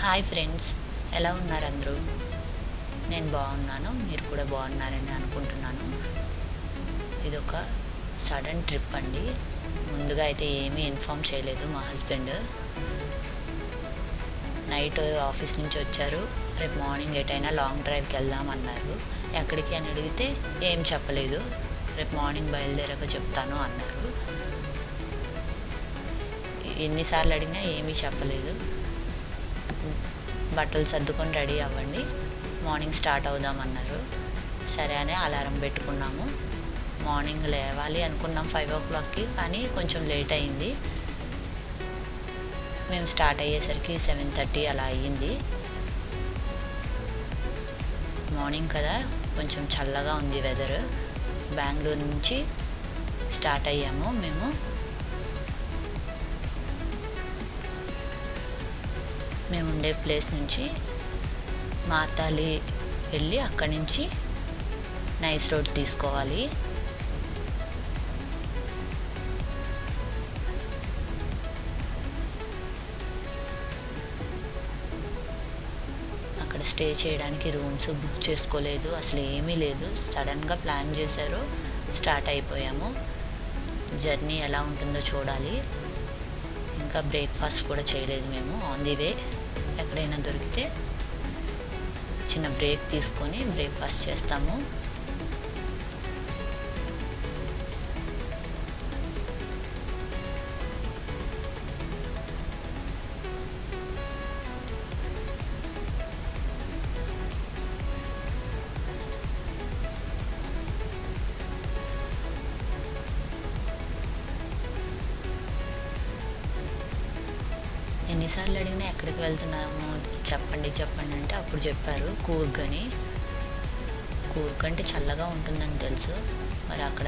Hi friends ఎలా ఉన్నారు అందరూ? నేను బాగున్నాను మీరు కూడా బాగున్నారని అనుకుంటున్నాను. ఇది ఒక సడన్ ట్రిప్ అండి. ముందుగా అయితే ఏమీ ఇన్ఫామ్ చేయలేదు మా హస్బెండ్. నైట్ ఆఫీస్ నుంచి వచ్చారు. రేపు మార్నింగ్ ఎటైనా లాంగ్ డ్రైవ్కి వెళ్దాం అన్నారు. ఎక్కడికి అని అడిగితే ఏం చెప్పలేదు. రేపు మార్నింగ్ బయలుదేరాక చెప్తాను అన్నారు. ఎన్నిసార్లు అడిగినా ఏమీ చెప్పలేదు. బట్టలు సర్దుకొని రెడీ అవ్వండి. మార్నింగ్ స్టార్ట్ అవుదామన్నారు. సరే అని అలారం పెట్టుకున్నాము. మార్నింగ్ లేవాలి అనుకున్నాం ఫైవ్ ఓ క్లాక్కి కానీ కొంచెం లేట్ అయింది. మేము స్టార్ట్ అయ్యేసరికి సెవెన్ థర్టీ అలా అయ్యింది. మార్నింగ్ కదా కొంచెం చల్లగా ఉంది వెదర్. బెంగళూరు నుంచి స్టార్ట్ అయ్యాము మేము. మేము ఉండే ప్లేస్ నుంచి మాతాలి వెళ్ళి అక్కడి నుంచి నైస్ రోడ్ తీసుకోవాలి. అక్కడ స్టే చేయడానికి రూమ్స్ బుక్ చేసుకోలేదు అసలు ఏమీ లేదు. సడన్గా ప్లాన్ చేశారు స్టార్ట్ అయిపోయాము. జర్నీ ఎలా ఉంటుందో చూడాలి. ఇంకా బ్రేక్ఫాస్ట్ కూడా చేయలేదు మేము ఆన్ ది వే. ఎక్కడైనా దొరికితే చిన్న బ్రేక్ తీసుకొని బ్రేక్ఫాస్ట్ చేస్తాము. ఎన్నిసార్లు అడిగినా ఎక్కడికి వెళ్తున్నాము చెప్పండి చెప్పండి అంటే అప్పుడు చెప్పారు. కూర్గ్ అని. కూర్గ్ అంటే చల్లగా ఉంటుందని తెలుసు. మరి అక్కడ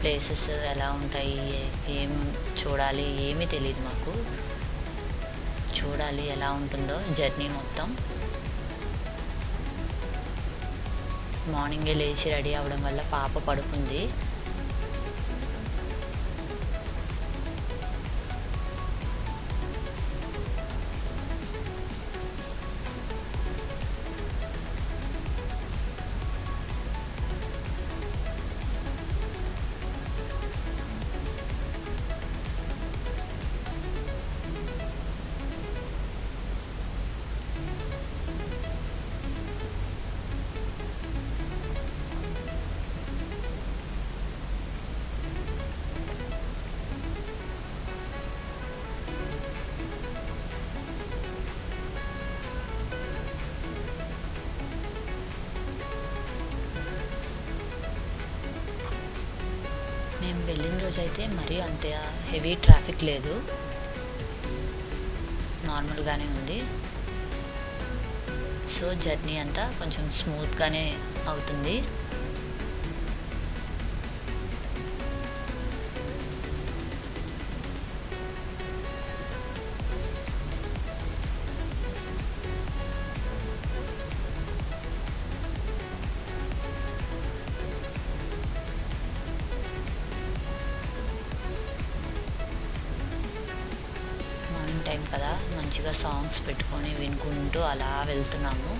ప్లేసెస్ ఎలా ఉంటాయి ఏం చూడాలి ఏమీ తెలియదు మాకు. చూడాలి ఎలా ఉంటుందో జర్నీ మొత్తం. మార్నింగే లేచి రెడీ అవ్వడం వల్ల పాప పడుకుంది. వెళ్ళిన రోజైతే మరీ అంత హెవీ ట్రాఫిక్ లేదు. నార్మల్గానే ఉంది. సో జర్నీ అంతా కొంచెం స్మూత్గానే అవుతుంది. టైం కదా మంచిగా సాంగ్స్ పెట్టుకొని వినుకుంటూ అలా వెళ్తున్నాము.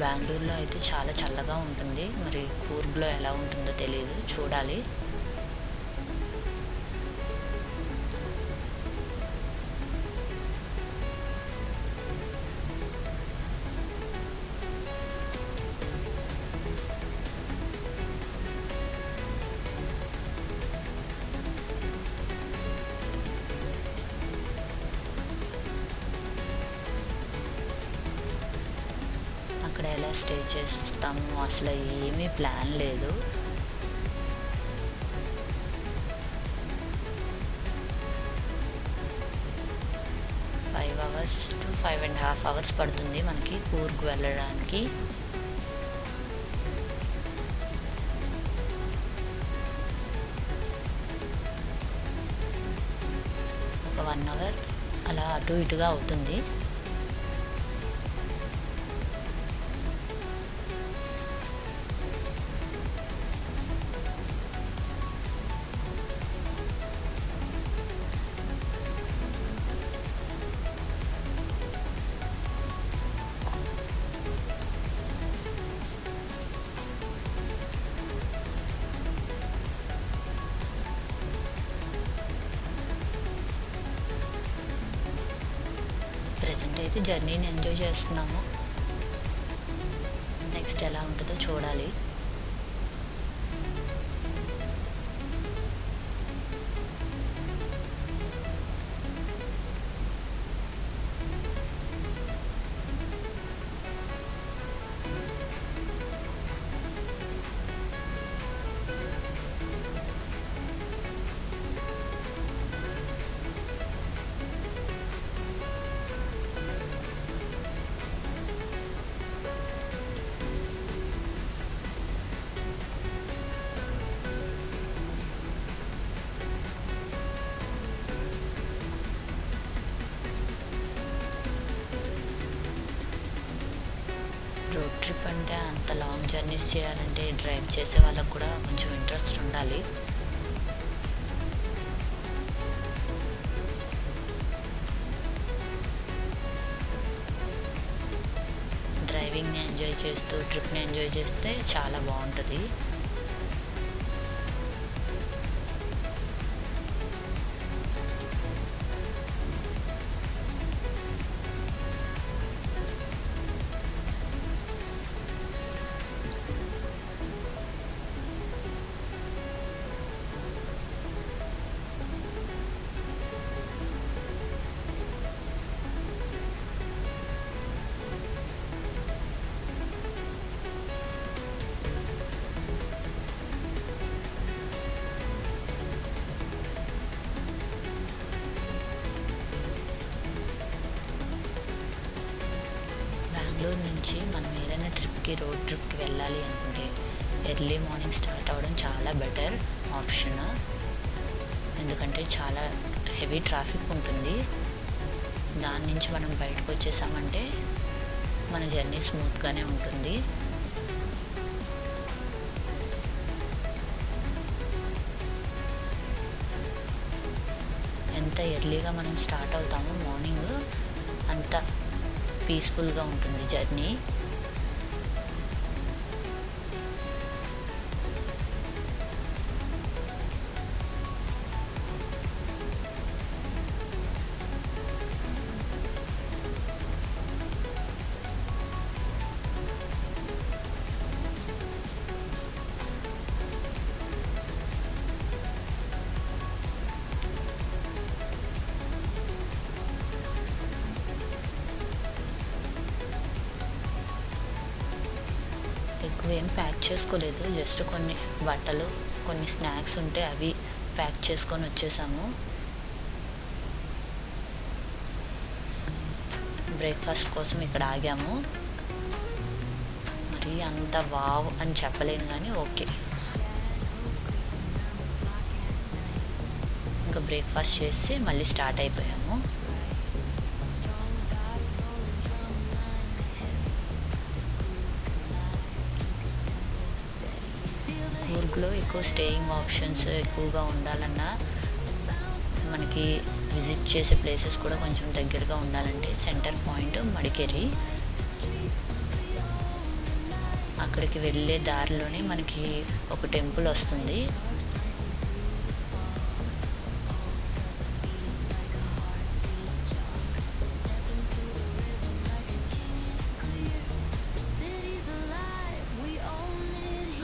బెంగళూరులో అయితే చాలా చల్లగా ఉంటుంది. మరి కూర్గ్లో ఎలా ఉంటుందో తెలియదు చూడాలి. ఎలా స్టే చేస్తాము? అసలు ఏమీ ప్లాన్ లేదు. Five hours to five and half hours పడుతుంది మనకి కూర్కు వెళ్ళడానికి. ఒక వన్ అవర్ అలా అటు ఇటుగా అవుతుంది. ప్రజెంట్ అయితే జర్నీని ఎంజాయ్ చేస్తున్నాము. నెక్స్ట్ ఎలా ఉంటుందో చూడాలి. ఎందుకంటే అంటే అంత లాంగ్ జర్నీస్ చేయాలంటే డ్రైవ్ చేసే వాళ్ళకు కూడా కొంచెం ఇంట్రెస్ట్ ఉండాలి. డ్రైవింగ్ని ఎంజాయ్ చేస్తూ ట్రిప్ని ఎంజాయ్ చేస్తే చాలా బాగుంటుంది. ట్రిప్కి రోడ్ ట్రిప్కి వెళ్ళాలి అనుకుంటే ఎర్లీ మార్నింగ్ స్టార్ట్ అవ్వడం చాలా బెటర్ ఆప్షన్. ఎందుకంటే చాలా హెవీ ట్రాఫిక్ ఉంటుంది. దాని నుంచి మనం బయటకు వచ్చేసామంటే మన జర్నీ స్మూత్గానే ఉంటుంది. ఎంత ఎర్లీగా మనం స్టార్ట్ అవుతామో మార్నింగ్ అంత పీస్ఫుల్గా ఉంటుంది జర్నీ. ఎక్కువ ఏం ప్యాక్ చేసుకోలేదు. జస్ట్ కొన్ని బట్టలు కొన్ని స్నాక్స్ ఉంటే అవి ప్యాక్ చేసుకొని వచ్చేసాము. బ్రేక్ఫాస్ట్ కోసం ఇక్కడ ఆగాము. మరి అంత వావ్ అని చెప్పలేను కానీ ఓకే. ఇంకా బ్రేక్ఫాస్ట్ చేసి మళ్ళీ స్టార్ట్ అయిపోయాము. ఎక్కువ స్టేయింగ్ ఆప్షన్స్ ఎక్కువగా ఉండాలన్నా మనకి విజిట్ చేసే ప్లేసెస్ కూడా కొంచెం దగ్గరగా ఉండాలంటే సెంటర్ పాయింట్ మడికేరి. అక్కడికి వెళ్ళే దారిలోనే మనకి ఒక టెంపుల్ వస్తుంది.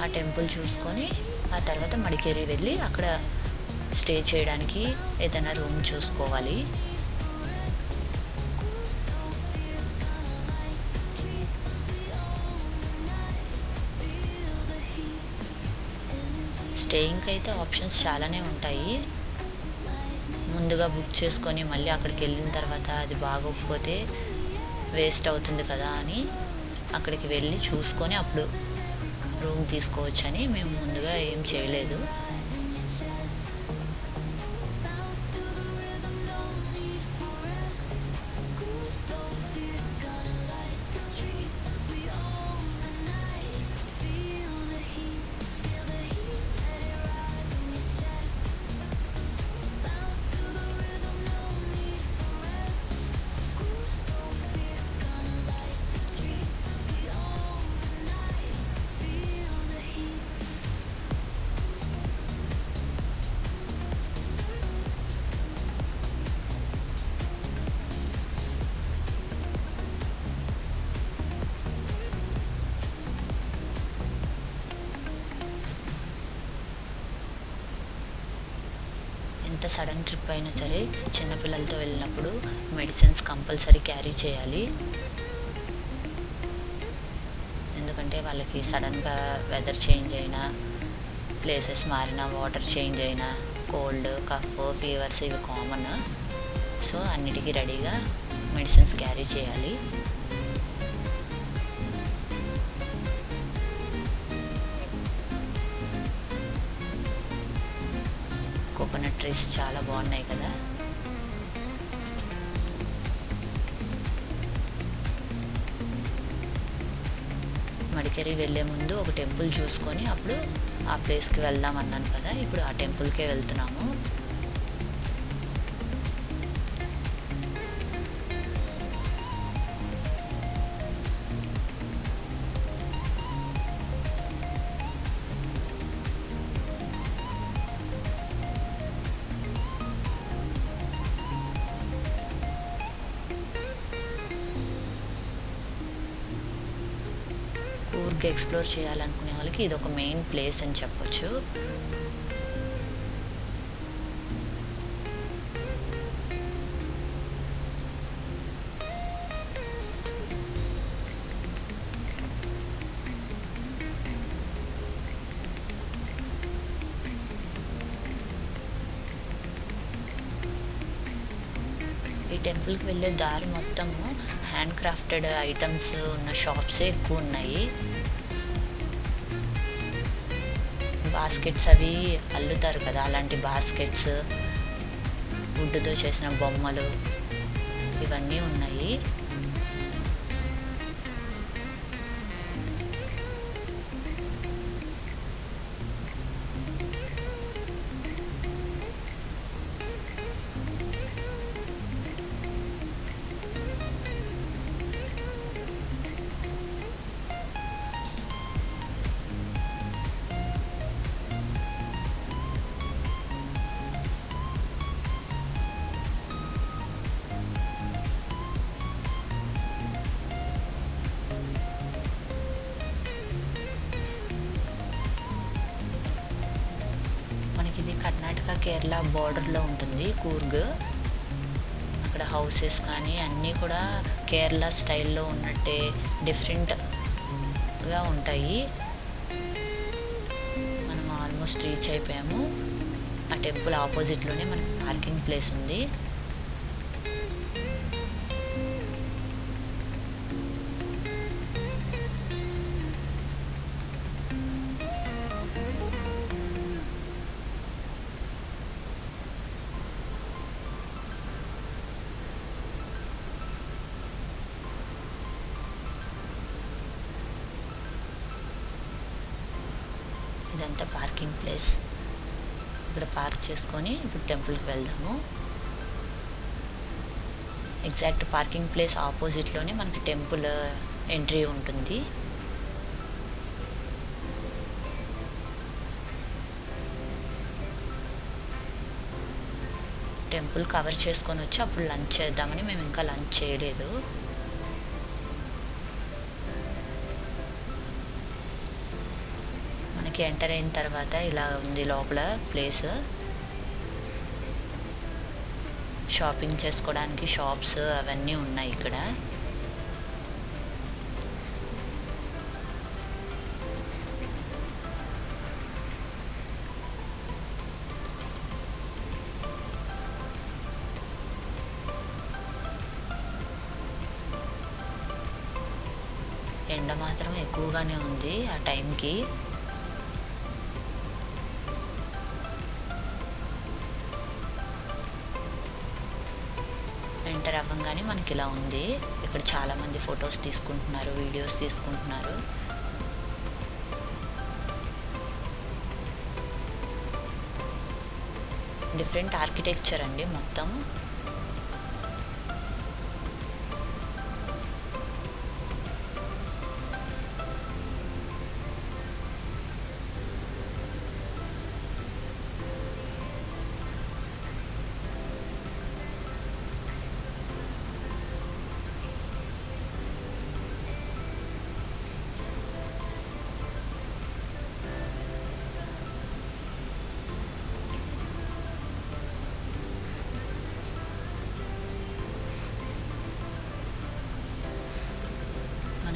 ఆ టెంపుల్ చూసుకొని ఆ తర్వాత మడికేరి వెళ్ళి అక్కడ స్టే చేయడానికి ఏదైనా రూమ్ చూసుకోవాలి. స్టేయింగ్కి అయితే ఆప్షన్స్ చాలానే ఉంటాయి. ముందుగా బుక్ చేసుకొని మళ్ళీ అక్కడికి వెళ్ళిన తర్వాత అది బాగోకపోతే వేస్ట్ అవుతుంది కదా అని అక్కడికి వెళ్ళి చూసుకొని అప్పుడు రూమ్ తీసుకోవచ్చని మేము ముందుగా ఏం చేయలేదు. ఎంత సడన్ ట్రిప్ అయినా సరే చిన్నపిల్లలతో వెళ్ళినప్పుడు మెడిసిన్స్ కంపల్సరీ క్యారీ చేయాలి. ఎందుకంటే వాళ్ళకి సడన్గా వెదర్ చేంజ్ అయినా ప్లేసెస్ మారినా వాటర్ చేంజ్ అయినా కోల్డ్ కఫ్ ఫీవర్స్ ఇవి కామన్. సో అన్నిటికీ రెడీగా మెడిసిన్స్ క్యారీ చేయాలి. డ్రెస్ చాలా బాగున్నాయి కదా. మడికేరి వెళ్ళే ముందు ఒక టెంపుల్ చూసుకొని అప్పుడు ఆ ప్లేస్కి వెళ్దాం అన్నాను కదా. ఇప్పుడు ఆ టెంపుల్కే వెళ్తున్నాము. ఇంకా ఎక్స్ప్లోర్ చేయాలనుకునే వాళ్ళకి ఇది ఒక మెయిన్ ప్లేస్ అని చెప్పొచ్చు. ఈ టెంపుల్కి వెళ్ళే దారి మొత్తము హ్యాండ్ క్రాఫ్టెడ్ ఐటమ్స్ ఉన్న షాప్సే ఎక్కువ ఉన్నాయి. బాస్కెట్స్ అవి అల్లుతారు కదా అలాంటి బాస్కెట్స్ వుడ్తో చేసిన బొమ్మలు ఇవన్నీ ఉన్నాయి. కేరళ బార్డర్లో ఉంటుంది కూర్గ్. అక్కడ హౌసెస్ కానీ అన్నీ కూడా కేరళ స్టైల్లో ఉన్నట్టే డిఫరెంట్గా ఉంటాయి. మనం ఆల్మోస్ట్ రీచ్ అయిపోయాము. ఆ టెంపుల్ ఆపోజిట్లోనే మనకి పార్కింగ్ ప్లేస్ ఉంది. ఇదంతా పార్కింగ్ ప్లేస్ ఇక్కడ పార్క్ చేసుకొని ఇప్పుడు టెంపుల్కి వెళ్దాము. ఎగ్జాక్ట్ పార్కింగ్ ప్లేస్ ఆపోజిట్లోనే మనకి టెంపుల్ ఎంట్రీ ఉంటుంది. టెంపుల్ కవర్ చేసుకొని వచ్చి అప్పుడు లంచ్ చేద్దామని మేము ఇంకా లంచ్ చేయలేదు. ఎంటర్ అయిన తర్వాత ఇలా ఉంది లోపల ప్లేస్ షాపింగ్ చేసుకోవడానికి షాప్స్ అవన్నీ ఉన్నాయి ఇక్కడ. ఎండ మాత్రం ఎక్కువగానే ఉంది ఆ టైంకి అవ్వగానే మనకి ఇలా ఉంది. ఇక్కడ చాలామంది ఫొటోస్ తీసుకుంటున్నారు వీడియోస్ తీసుకుంటున్నారు. డిఫరెంట్ ఆర్కిటెక్చర్ అండి మొత్తం.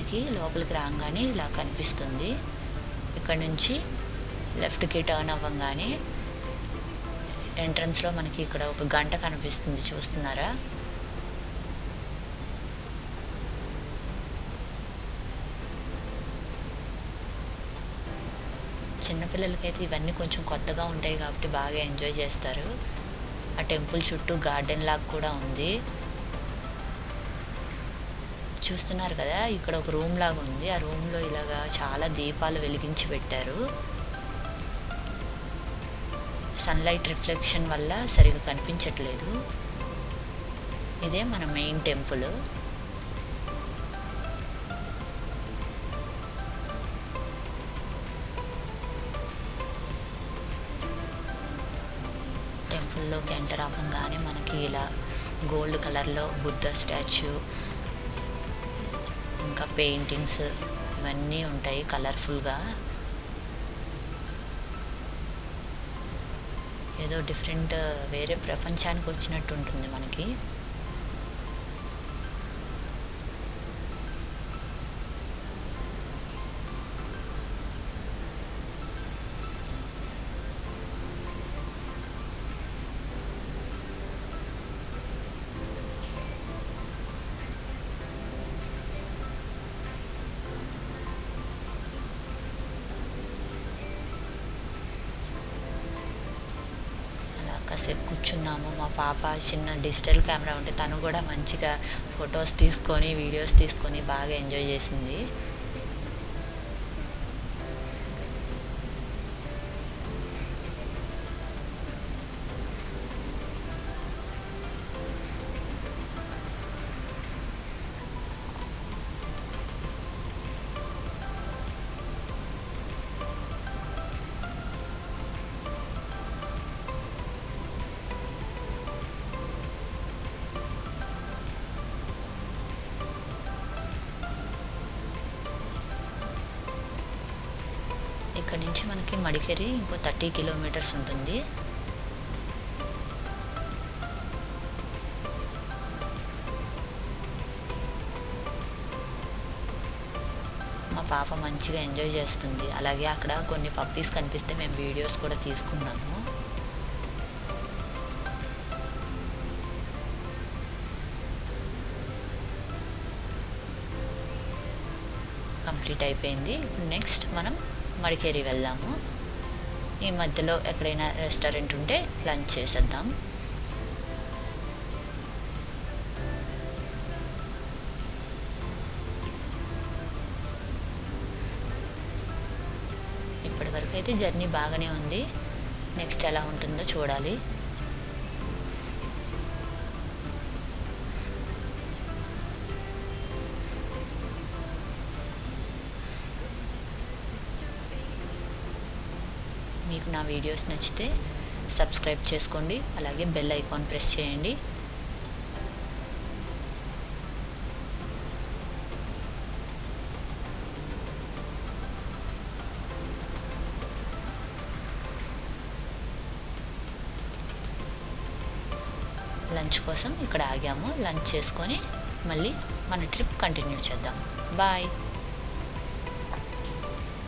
మనకి లోపలికి రాగానే ఇలా కనిపిస్తుంది. ఇక్కడ నుంచి లెఫ్ట్కి టర్న్ అవ్వగానే ఎంట్రన్స్లో మనకి ఇక్కడ ఒక గంట కనిపిస్తుంది. చూస్తున్నారా? చిన్నపిల్లలకైతే ఇవన్నీ కొంచెం కొత్తగా ఉంటాయి కాబట్టి బాగా ఎంజాయ్ చేస్తారు. ఆ టెంపుల్ చుట్టూ గార్డెన్ లాగా కూడా ఉంది. చూస్తున్నారు కదా ఇక్కడ ఒక రూమ్ లాగా ఉంది. ఆ రూమ్లో ఇలాగా చాలా దీపాలు వెలిగించి పెట్టారు. సన్లైట్ రిఫ్లెక్షన్ వల్ల సరిగా కనిపించట్లేదు. ఇదే మన మెయిన్ టెంపుల్ టెంపుల్లోకి ఎంటర్ అవ్వగానే మనకి ఇలా గోల్డ్ కలర్లో బుద్ధ స్టాచ్యూ ఇంకా పెయింటింగ్స్ ఇవన్నీ ఉంటాయి కలర్ఫుల్గా. ఏదో డిఫరెంట్ వేరే ప్రపంచానికి వచ్చినట్టు ఉంటుంది మనకి. కాసేపు మా పాప చిన్న డిజిటల్ కెమెరా ఉంటే తను కూడా మంచిగా ఫొటోస్ తీసుకొని వీడియోస్ తీసుకొని బాగా ఎంజాయ్ చేసింది. ఇక్కడ నుంచి మనకి మడికేరి ఇంకో థర్టీ కిలోమీటర్స్ ఉంటుంది. మా పాప మంచిగా ఎంజాయ్ చేస్తుంది. అలాగే అక్కడ కొన్ని పప్పీస్ కనిపిస్తే మేము వీడియోస్ కూడా తీసుకున్నాము కంప్లీట్ అయిపోయింది. ఇప్పుడు నెక్స్ట్ మనం మడికేరి వెళ్దాము. ఈ మధ్యలో ఎక్కడైనా రెస్టారెంట్ ఉంటే లంచ్ చేసేద్దాం. ఇప్పటి వరకు అయితే జర్నీ బాగానే ఉంది. నెక్స్ట్ ఎలా ఉంటుందో చూడాలి. మీకు నా వీడియోస్ నచ్చితే సబ్స్క్రైబ్ చేసుకోండి. అలాగే బెల్ ఐకాన్ ప్రెస్ చేయండి. లంచ్ కోసం ఇక్కడ ఆగాము. లంచ్ చేసుకొని మళ్ళీ మన ట్రిప్ కంటిన్యూ చేద్దాం. బాయ్.